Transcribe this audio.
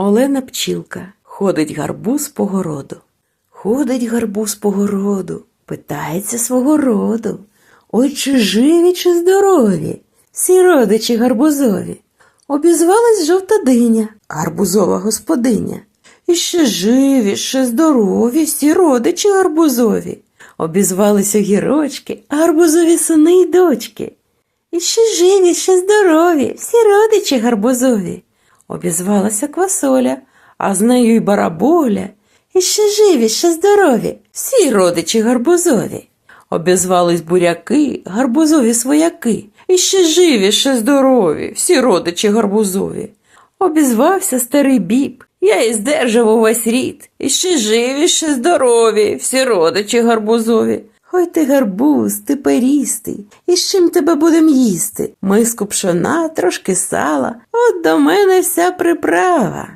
Олена пчілка. Ходить гарбуз по городу. Ходить гарбуз по городу, питається свого роду. Ой, чи живі, чи здорові, всі родичі гарбузові. Обізвалась жовта диня, гарбузова господиня. І ще живі, ще здорові, всі родичі гарбузові. Обізвалися гірочки, гарбузові сини й дочки. І ще живі, ще здорові, всі родичі гарбузові. Обізвалася квасоля, а з нею й бараболя. І ще живі, ще здорові, всі родичі гарбузові. Обізвались буряки, гарбузові свояки. І ще живі, ще здорові, всі родичі гарбузові. Обізвався старий біб, я і здержав увесь рід. І ще живі, ще здорові, всі родичі гарбузові. Ой ти гарбуз, ти перістий, і з чим тебе будем їсти? Миску пшона, трошки сала, от до мене вся приправа.